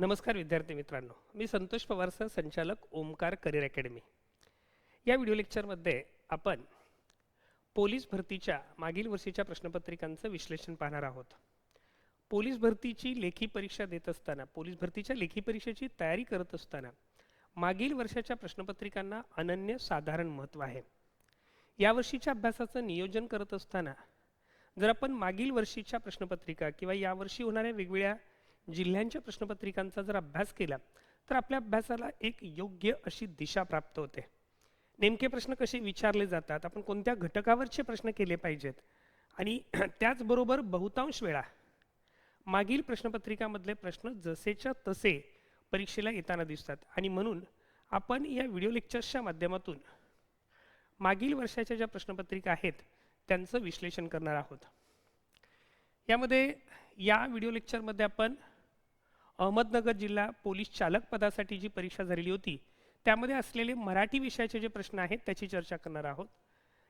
नमस्कार विद्यार्थी मित्रांनो. मी संतोष पवार सर संचालक ओमकार करिअर अकॅडमी. या व्हिडिओ लेक्चरमध्ये आपण पोलीस भरतीच्या मागील वर्षीच्या प्रश्नपत्रिकांचं विश्लेषण पाहणार आहोत. पोलीस भरतीची लेखी परीक्षा देत असताना पोलीस भरतीच्या लेखी परीक्षेची तयारी करत असताना मागील वर्षाच्या प्रश्नपत्रिकांना अनन्य साधारण महत्त्व आहे. यावर्षीच्या अभ्यासाचं नियोजन करत असताना जर आपण मागील वर्षीच्या प्रश्नपत्रिका किंवा यावर्षी होणाऱ्या वेगवेगळ्या जिल्ह्यांच्या प्रश्नपत्रिकांचा जर अभ्यास केला तर आपल्या अभ्यासाला एक योग्य अशी दिशा प्राप्त होते. नेमके प्रश्न कसे विचारले जातात? आपण कोणत्या घटकावरचे प्रश्न केले पाहिजेत? आणि त्याचबरोबर बहुतांश वेळा मागील प्रश्नपत्रिकामधले प्रश्न जसेच्या तसे परीक्षेला येताना दिसतात. आणि म्हणून आपण या व्हिडिओ लेक्चर्सच्या माध्यमातून मागील वर्षाच्या ज्या प्रश्नपत्रिका आहेत त्यांचं विश्लेषण करणार आहोत. यामध्ये या व्हिडिओ लेक्चरमध्ये आपण अहमदनगर जिल्हा पोलीस चालक पदासाठी जी परीक्षा झालेली होती त्यामध्ये असलेले मराठी विषयाचे जे प्रश्न आहेत त्याची चर्चा करणार आहोत.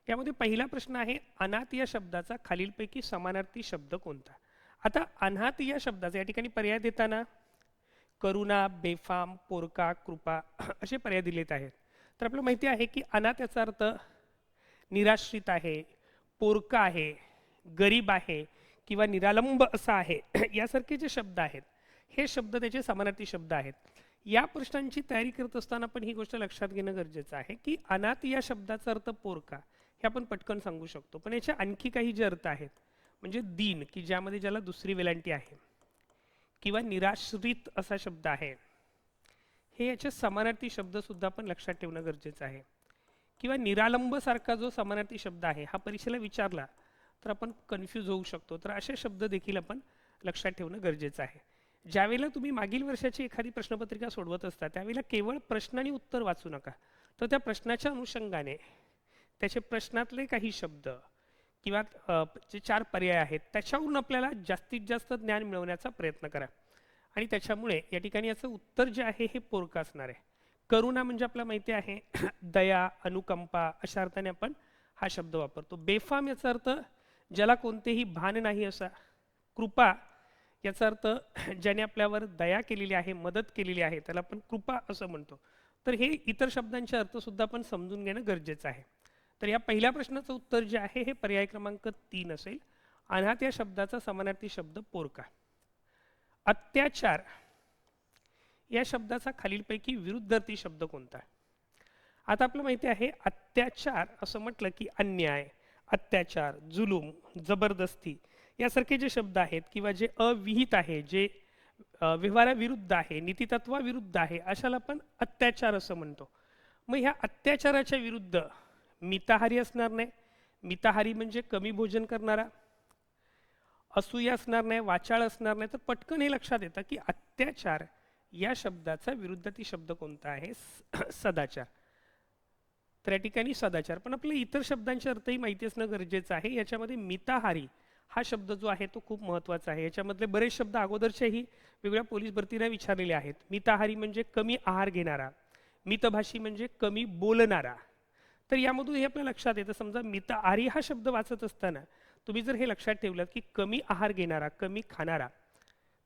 यामध्ये पहिला प्रश्न आहे अनाथ या शब्दाचा खालीलपैकी समानार्थी शब्द कोणता? आता अनाथ या शब्दाचा या ठिकाणी पर्याय देताना करुणा बेफाम पोरका कृपा असे पर्याय दिलेत आहेत. तर आपल्याला माहिती आहे की अनाथ याचा अर्थ निराश्रित आहे पोरका आहे गरीब आहे किंवा निरालंब असा आहे यासारखे जे शब्द आहेत हे शब्द त्याचे समानार्थी शब्द आहेत. या प्रश्नांची तयारी करत असताना पण ही गोष्ट लक्षात घेणं गरजेचं आहे की अनाथ या शब्दाचा अर्थ पोरका हे आपण पटकन सांगू शकतो. पण याचे आणखी काही जे अर्थ आहेत म्हणजे दीन की ज्यामध्ये ज्याला दुसरी वेलांटी आहे किंवा निराश्रित असा शब्द आहे हे याचे समानार्थी शब्दसुद्धा आपण लक्षात ठेवणं गरजेचं आहे. किंवा निरालंबसारखा जो समानार्थी शब्द आहे हा परीक्षेला विचारला तर आपण कन्फ्यूज होऊ शकतो. तर असे शब्द देखील आपण लक्षात ठेवणं गरजेचं आहे. ज्यावेळेला तुम्ही मागील वर्षाची एखादी प्रश्नपत्रिका सोडवत असता त्यावेळेला केवळ प्रश्न आणि उत्तर वाचू नका. तर त्या प्रश्नाच्या अनुषंगाने त्याचे प्रश्नातले काही शब्द किंवा जे चार पर्याय आहेत त्याच्यावरून आपल्याला जास्तीत जास्त ज्ञान मिळवण्याचा प्रयत्न करा. आणि त्याच्यामुळे या ठिकाणी याचं उत्तर जे आहे हे पोरकं असणार आहे. करुणा म्हणजे आपल्याला माहिती आहे दया अनुकंपा अशा अर्थाने आपण हा शब्द वापरतो. बेफाम याचा अर्थ ज्याला कोणतेही भान नाही असा कृपा याचा अर्थ ज्याने आपल्यावर दया केलेली आहे मदत केलेली आहे त्याला आपण कृपा असं म्हणतो. तर हे इतर शब्दांचे अर्थसुद्धा आपण समजून घेणं गरजेचं आहे. तर या पहिल्या प्रश्नाचं उत्तर जे आहे हे पर्याय क्रमांक तीन असेल. अनाथ या शब्दाचा समानार्थी शब्द पोरका. अत्याचार या शब्दाचा खालीलपैकी विरुद्धार्थी शब्द कोणता? आता आपलं माहिती आहे अत्याचार असं म्हटलं की अन्याय अत्याचार जुलूम जबरदस्ती यासारखे जे शब्द आहेत किंवा जे अविहित आहे जे व्यवहाराविरुद्ध आहे नीतितत्वाविरुद्ध आहे अशाला आपण अत्याचार असं म्हणतो. मग ह्या अत्याचाराच्या विरुद्ध मिताहारी असणार नाही. मिताहारी म्हणजे कमी भोजन करणारा असूया असणार नाही वाचाळ असणार नाही. तर पटकन हे लक्षात येतं की अत्याचार या शब्दाचा विरुद्धार्थी शब्द कोणता आहे? सदाचार. तर या ठिकाणी सदाचार. पण आपल्या इतर शब्दांचे अर्थही माहिती असणं गरजेचं आहे. याच्यामध्ये मिताहारी हा शब्द जो आहे तो खूप महत्त्वाचा आहे. याच्यामधले बरेच शब्द अगोदरच्याही वेगळ्या पोलीस भरतीने विचारलेले आहेत. मिताहारी म्हणजे कमी आहार घेणारा मितभाषी म्हणजे कमी बोलणारा. तर यामधून हे आपल्या लक्षात येतं. समजा मिताहारी हा शब्द वाचत असताना तुम्ही जर हे लक्षात ठेवलं की कमी आहार घेणारा कमी खाणारा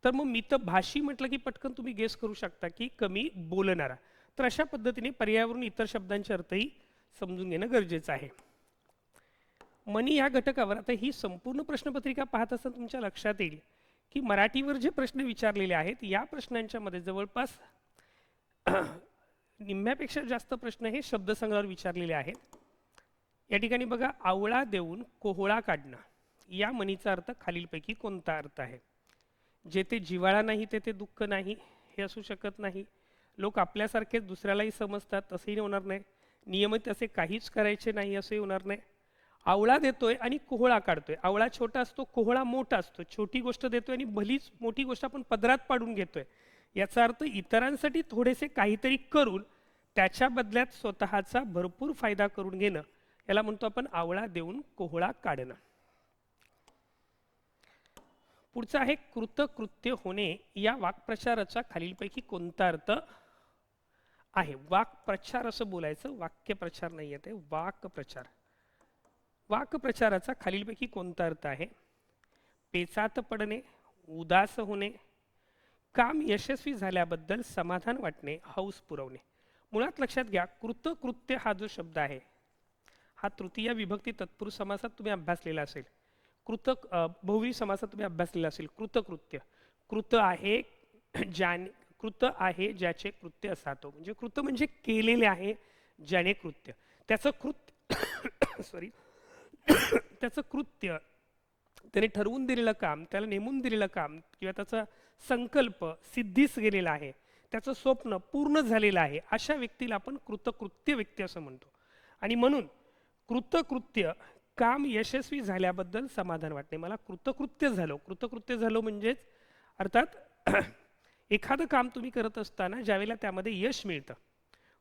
तर मग मितभाषी म्हटलं की पटकन तुम्ही गेस करू शकता की कमी बोलणारा. तर अशा पद्धतीने पर्यावरून इतर शब्दांचे अर्थही समजून घेणं गरजेचं आहे. मनी या घटकावर आता ही संपूर्ण प्रश्नपत्रिका पाहत असताना तुमच्या लक्षात येईल की मराठीवर जे प्रश्न विचारलेले आहेत या प्रश्नांच्यामध्ये जवळपास निम्म्यापेक्षा जास्त प्रश्न हे शब्दसंग्रहावर विचारलेले आहेत. या ठिकाणी बघा आवळा देऊन कोहळा काढणं या मनीचा अर्थ खालीलपैकी कोणता अर्थ आहे? जेथे जिव्हाळा नाही तेथे दुःख नाही हे असू शकत नाही. लोक आपल्यासारखेच दुसऱ्यालाही समजतात तसंही होणार नाही. नियमित असे काहीच करायचे नाही असंही होणार नाही. आवळा देतोय आणि कोहळा काढतोय. आवळा छोटा असतो कोहळा मोठा असतो. छोटी गोष्ट देतोय आणि भलीच मोठी गोष्ट आपण पदरात पाडून घेतोय. याचा अर्थ इतरांसाठी थोडेसे काहीतरी करून त्याच्या बदल्यात स्वतःचा भरपूर फायदा करून घेणं. याला म्हणतो आपण आवळा देऊन कोहळा काढणं. पुढचं आहे कृतकृत्य होणे. या वाक्प्रचाराचा खालीलपैकी कोणता अर्थ आहे? वाक्प्रचार असं बोलायचं वाक्यप्रचार नाही येते वाक्प्रचार. वाक्प्रचाराचा खालीलपैकी कोणता अर्थ आहे? पेचात पडणे उदास होणे काम यशस्वी झाल्याबद्दल समाधान वाटणे हौस पुरवणे. मुळात लक्षात घ्या कृतकृत्य हा जो शब्द आहे हा तृतीय विभक्ती तत्पुरुष समासात तुम्ही अभ्यासलेला असेल. कृत अ, समासात तुम्ही अभ्यासलेला असेल. कृतकृत्य. कृत आहे ज्याने कृत आहे ज्याचे कृत्य असातो. म्हणजे कृत म्हणजे केलेले आहे ज्याने कृत्य. त्याचं कृत्य सॉरी त्याचं कृत्य त्याने ठरवून दिलेलं काम त्याला नेमून दिलेलं काम किंवा त्याचा संकल्प सिद्धीस गेलेला आहे त्याचं स्वप्न पूर्ण झालेलं आहे अशा व्यक्तीला आपण कृतकृत्य व्यक्ती असं म्हणतो. आणि म्हणून कृतकृत्य काम यशस्वी झाल्याबद्दल समाधान वाटणे मला कृतकृत्य झालो. कृतकृत्य झालो म्हणजेच अर्थात एखादं काम तुम्ही करत असताना ज्यावेळेला त्यामध्ये यश मिळतं.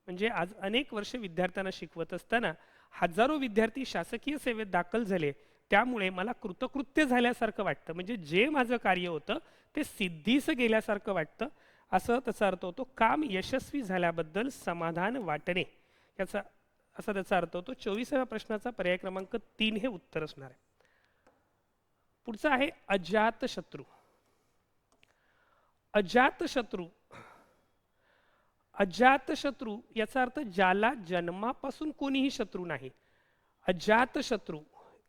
म्हणजे आज अनेक वर्ष विद्यार्थ्यांना शिकवत असताना हजारो विद्यार्थी शासकीय सेवेत दाखल झाले. त्यामुळे मला कृतकृत्य झाल्यासारखं वाटतं. म्हणजे जे माझं कार्य होतं ते सिद्धीस गेल्यासारखं वाटतं. असं त्याचा अर्थ होतो काम यशस्वी झाल्याबद्दल समाधान वाटणे. याचा असा त्याचा अर्थ होतो चोवीसाव्या प्रश्नाचा पर्याय क्रमांक तीन हे उत्तर असणार आहे. पुढचं आहे अजात शत्रू अजात शत्रू अजात शत्रू याचा अर्थ ज्याला जन्मापासून कोणीही शत्रू नाही. अजात शत्रू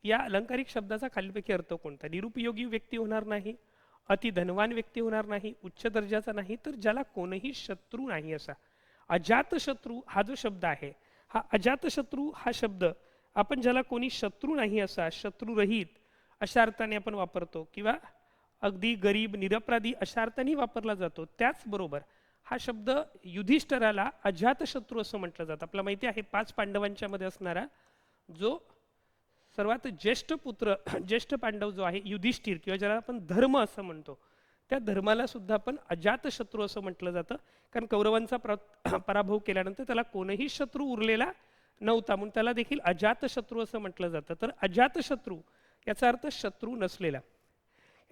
या अलंकारिक शब्दाचा खालीलपैकी अर्थ कोणता? निरुपयोगी व्यक्ती होणार नाही अति धनवान व्यक्ती होणार नाही उच्च दर्जाचा नाही तर ज्याला कोणीही शत्रू नाही असा. अजात शत्रू हा जो शब्द आहे हा अजात शत्रू हा शब्द आपण ज्याला कोणी शत्रू नाही असा शत्रुरहित अशा अर्थाने आपण वापरतो किंवा अगदी गरीब निरपराधी अशा अर्थाने वापरला जातो. त्याचबरोबर हा शब्द युधिष्ठराला अजातशत्रू असं म्हटलं जातं. आपल्याला माहिती आहे पाच पांडवांच्या मध्ये असणारा जो सर्वात ज्येष्ठ पुत्र ज्येष्ठ पांडव जो आहे युधिष्ठिर किंवा ज्याला आपण धर्म असं म्हणतो त्या धर्माला सुद्धा आपण अजातशत्रू असं म्हटलं जातं. कारण कौरवांचा पराभव केल्यानंतर त्याला कोणीही शत्रू उरलेला नव्हता. म्हणून त्याला देखील अजातशत्रू असं म्हटलं जातं. तर अजातशत्रू याचा अर्थ शत्रू नसलेला.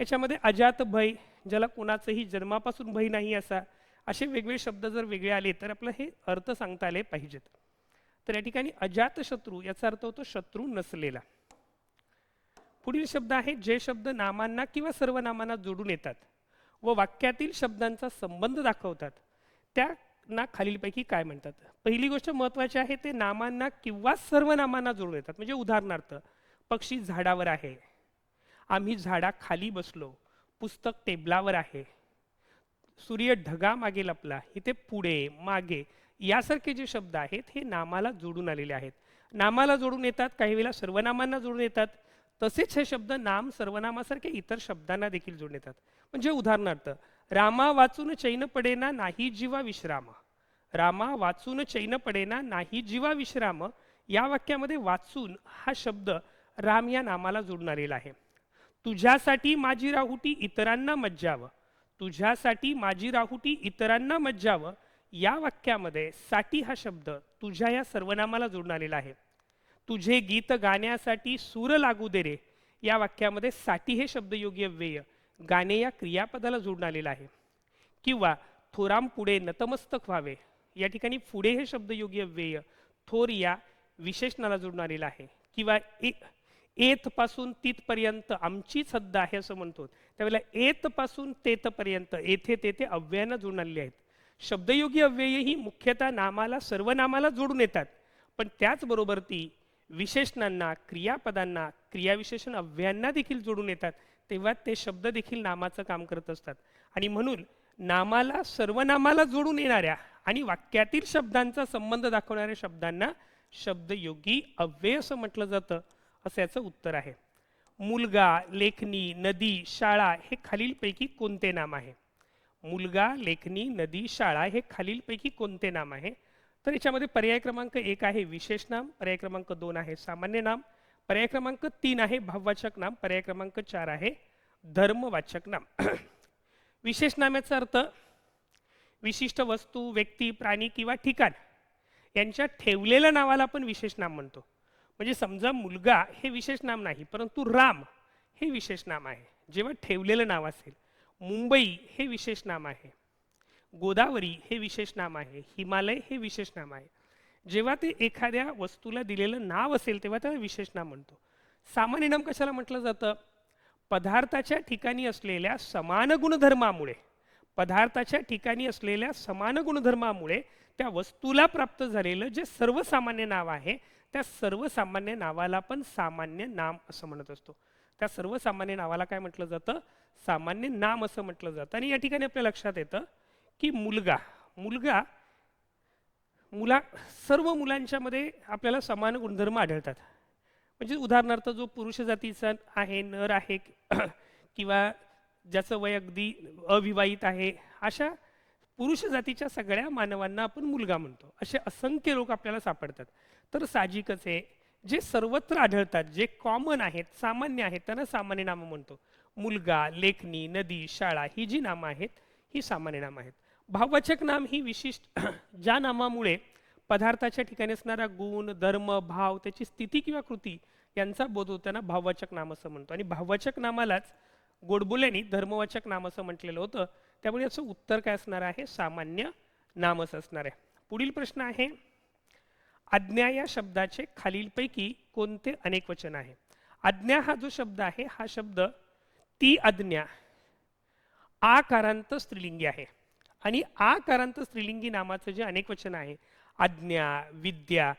याच्यामध्ये अजात भय ज्याला कोणाचंही जन्मापासून भय नाही असा असे वेगवेगळे शब्द जर वेगळे आले तर आपलं हे अर्थ सांगता आले पाहिजेत. तर या ठिकाणी अजात शत्रू याचा अर्थ होतो शत्रू नसलेला. पुढील शब्द आहे जे शब्द नामांना किंवा सर्वनामांना जोडून येतात व वाक्यातील शब्दांचा संबंध दाखवतात त्यांना खालीलपैकी काय म्हणतात? पहिली गोष्ट महत्त्वाची आहे ते नामांना किंवा सर्वनामांना जोडून येतात. म्हणजे उदाहरणार्थ पक्षी झाडावर आहे आम्ही झाडाखाली बसलो पुस्तक टेबलावर आहे सूर्य ढगा मागे लपला इथे पुढे मागे यासारखे जे शब्द आहेत हे नामाला जोडून आलेले आहेत. नामाला जोडून येतात काही वेळेला सर्वनामांना जोडून येतात. तसेच हे शब्द नाम सर्वनामासारखे इतर शब्दांना देखील जोडून येतात. म्हणजे उदाहरणार्थ रामा वाचून चैन पडेना नाही जीवा विश्राम. रामा वाचून चैन पडेना नाही जीवा विश्राम. या वाक्यामध्ये वाचून हा शब्द राम या नामाला जोडून आलेला आहे. तुझ्यासाठी माझी राहुटी इतरांना मज्जावं. तुझ्यासाठी माझी राहुटी इतरांना मज्जावं या वाक्यामध्ये साठी हा शब्द तुझ्या या सर्वनामाला जोडून आलेला आहे. तुझे गीत गाण्यासाठी सूर लागू दे रे या वाक्यामध्ये साठी हे शब्दयोग्य व्यय गाणे या क्रियापदाला जोडून आलेला आहे. किंवा थोराम पुढे नतमस्तक व्हावे या ठिकाणी पुढे हे शब्दयोग्य व्यय थोर या विशेषणाला जोडून आलेला आहे. किंवा एथपासून तिथपर्यंत आमचीच हद्द आहे असं म्हणतो. त्यावेळेला एतपासून तेथपर्यंत येथे तेथे अव्ययानं जुळणारले आहेत. शब्दयोगी अव्यय ही मुख्यतः नामाला सर्वनामाला जोडून येतात. पण त्याचबरोबर ती विशेषणांना क्रियापदांना क्रियाविशेषण अव्ययांना देखील जोडून येतात. तेव्हा ते शब्द देखील नामाचं काम करत असतात. आणि म्हणून नामाला सर्वनामाला जोडून येणाऱ्या आणि वाक्यातील शब्दांचा संबंध दाखवणाऱ्या शब्दांना शब्दयोगी अव्यय असं म्हटलं जातं. असं याचं उत्तर आहे. मुलगा लेखनी नदी शाळा हे खालीलपैकी कोणते नाम आहे? मुलगा लेखनी नदी शाळा हे खालीलपैकी कोणते नाम आहे? तर याच्यामध्ये पर्याय क्रमांक एक आहे विशेष नाम पर्याय क्रमांक दोन आहे सामान्य नाम पर्याय क्रमांक तीन आहे भाववाचक नाम पर्याय क्रमांक चार आहे धर्मवाचक नाम. विशेष नामाचा अर्थ विशिष्ट वस्तू व्यक्ती प्राणी किंवा ठिकाण यांच्या ठेवलेल्या नावाला आपण विशेष नाम म्हणतो. म्हणजे समजा मुलगा हे विशेष नाम नाही परंतु राम हे विशेष नाम आहे. जेव्हा ठेवलेलं नाव असेल मुंबई हे विशेष नाम आहे. गोदावरी हे विशेष नाम आहे. हिमालय हे विशेष नाम आहे. जेव्हा ते एखाद्या वस्तूला दिलेलं नाव असेल तेव्हा त्याला विशेष नाम म्हणतो. सामान्य नाम कशाला म्हटलं जातं? पदार्थाच्या ठिकाणी असलेल्या समान गुणधर्मामुळे. पदार्थाच्या ठिकाणी असलेल्या समान गुणधर्मामुळे त्या वस्तूला प्राप्त झालेलं जे सर्वसामान्य नाव आहे त्या सर्वसामान्य नावाला पण सामान्य नाम असं म्हणत असतो. त्या सर्वसामान्य नावाला काय म्हटलं जातं? सामान्य नाम असं म्हटलं जातं. आणि या ठिकाणी आपल्या लक्षात येतं की मुलगा मुलगा मुला सर्व मुलांच्यामध्ये आपल्याला समान गुणधर्म आढळतात. म्हणजे उदाहरणार्थ जो पुरुष जातीचा आहे नर आहे किंवा ज्याचं वय अगदी अविवाहित आहे अशा पुरुष जातीच्या सगळ्या मानवांना आपण मुलगा म्हणतो. असे असंख्य लोक आपल्याला सापडतात. तर साहजिकच आहे जे सर्वत्र आढळतात जे कॉमन आहेत सामान्य आहेत त्यांना सामान्य नामं म्हणतो. मुलगा लेखनी नदी शाळा ही जी नामं आहेत ही सामान्य नामं आहेत. भाववाचक नाम ही विशिष्ट ज्या नामामुळे पदार्थाच्या ठिकाणी असणारा गुण धर्म भाव त्याची स्थिती किंवा कृती यांचा बोध होताना भाववाचक नाम असं म्हणतो. आणि भाववाचक नामालाच गोडबोल्याने धर्मवाचक नाम असं म्हटलेलं होतं. त्यामुळे याचं उत्तर काय असणार आहे? सामान्य नामच असणार आहे. पुढील प्रश्न आहे आज्ञा या शब्दाचे खालीलपैकी कोणते अनेक वचन आहे? आज्ञा हा जो शब्द आहे हा शब्द ती आज्ञा आकारांत स्त्रीलिंगी आहे. आणि आकारांत स्त्रीलिंगी नामाचं जे अनेक वचन आहे आज्ञा विद्या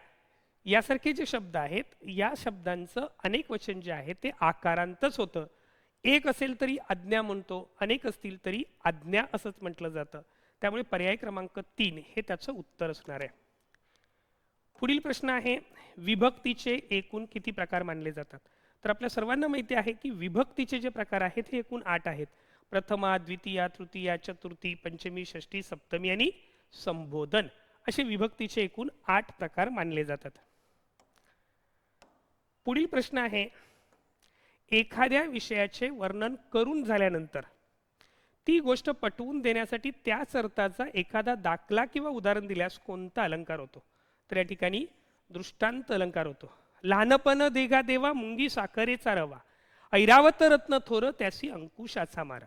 यासारखे जे शब्द आहेत या शब्दांचं अनेक वचन जे आहे ते आकारांतच होतं. एक असेल तरी आज्ञा म्हणतो अनेक असतील तरी आज्ञा असंच म्हटलं जातं. त्यामुळे पर्याय क्रमांक तीन हे त्याचं उत्तर असणार आहे. पुढील प्रश्न आहे विभक्तीचे एकूण किती प्रकार मानले जातात? तर आपल्या सर्वांना माहिती आहे की विभक्तीचे जे प्रकार आहेत हे एकूण आठ आहेत. प्रथमा द्वितीया तृतीया चतुर्थी पंचमी षष्टी सप्तमी आणि संबोधन असे विभक्तीचे एकूण आठ प्रकार मानले जातात. पुढील प्रश्न आहे एखाद्या विषयाचे वर्णन करून झाल्यानंतर ती गोष्ट पटवून देण्यासाठी त्याच अर्थाचा एखादा दाखला किंवा उदाहरण दिल्यास कोणता अलंकार होतो? तर या ठिकाणी दृष्टांत अलंकार होतो. लहानपण देगा देवा मुंगी साखरेचा रवा. ऐरावत रत्न थोर त्याशी अंकुशाचा मारा.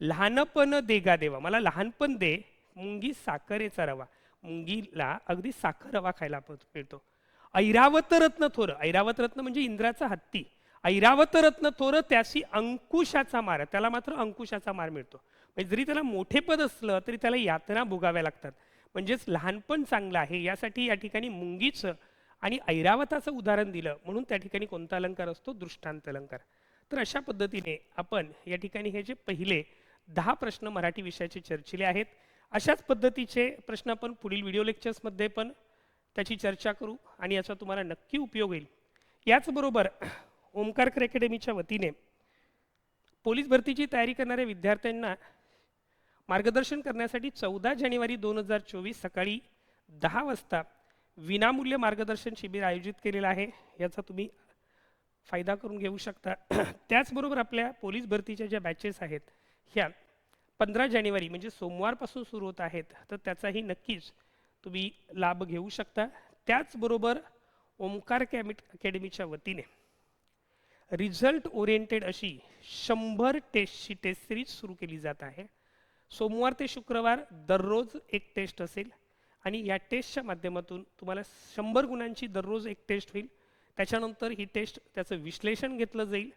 लहानपण देगा देवा मला लहानपण दे मुंगी साखरेचा रवा. मुंगीला अगदी साखर रवा खायला प- मिळतो. ऐरावत रत्न थोर ऐरावत रत्न म्हणजे इंद्राचा हत्ती. ऐरावत रत्न थोर त्याशी अंकुशाचा मार त्याला मात्र अंकुशाचा मार मिळतो. म्हणजे जरी त्याला मोठे पद असलं तरी त्याला यातना भोगाव्या लागतात. म्हणजेच लहानपण चांगलं आहे यासाठी या ठिकाणी मुंगीचं आणि ऐरावताचं उदाहरण दिलं म्हणून त्या ठिकाणी कोणता अलंकार असतो? दृष्टांत अलंकार. तर अशा पद्धतीने आपण या ठिकाणी हे जे पहिले दहा प्रश्न मराठी विषयाचे चर्चिले आहेत अशाच पद्धतीचे प्रश्न आपण पुढील व्हिडिओ लेक्चर्समध्ये पण त्याची चर्चा करू आणि याचा तुम्हाला नक्की उपयोग होईल. याचबरोबर ओमकारकर अकॅडमीच्या वतीने पोलीस भरतीची तयारी करणाऱ्या विद्यार्थ्यांना मार्गदर्शन करण्यासाठी चौदा जानेवारी दोन हजार चोवीस सकाळी दहा वाजता विनामूल्य मार्गदर्शन शिबिर आयोजित केलेलं आहे. याचा तुम्ही फायदा करून घेऊ शकता. त्याचबरोबर आपल्या पोलीस भरतीच्या ज्या बॅचेस आहेत ह्या पंधरा जानेवारी म्हणजे सोमवारपासून सुरू होत आहेत तर त्याचाही नक्कीच तुम्ही लाभ घेऊ शकता. त्याचबरोबर ओमकार कॅमिट अकॅडमीच्या वतीने रिझल्ट ओरिएंटेड अशी शंभर टेस्टची टेस्ट सिरीज सुरू केली जात आहे. सोमवार ते शुक्रवार दररोज एक टेस्ट असेल आणि या टेस्टच्या माध्यमातून तुम्हाला शंभर गुणांची दररोज एक टेस्ट होईल. त्याच्यानंतर ही टेस्ट त्याचं विश्लेषण घेतलं जाईल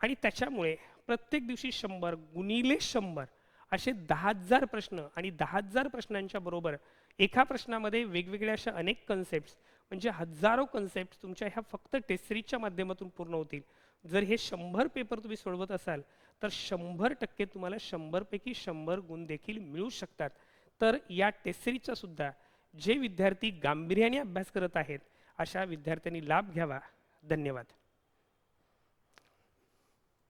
आणि त्याच्यामुळे प्रत्येक दिवशी शंभर गुणिले शंभर असे दहा हजार प्रश्न आणि दहा हजार प्रश्नांच्या बरोबर एका प्रश्नामध्ये वेगवेगळ्या अशा अनेक कन्सेप्ट म्हणजे हजारो कन्सेप्ट तुमच्या ह्या फक्त टेस्ट सिरीजच्या माध्यमातून पूर्ण होतील. जर हे शंभर पेपर तुम्ही सोडवत असाल तर शंभर टक्के तुम्हाला शंभरपैकी शंभर गुण देखील मिळू शकतात. तर या टेस्ट सिरीजचा सुद्धा जे विद्यार्थी गांभीर्याने अभ्यास करत आहेत अशा विद्यार्थ्यांनी लाभ घ्यावा. धन्यवाद.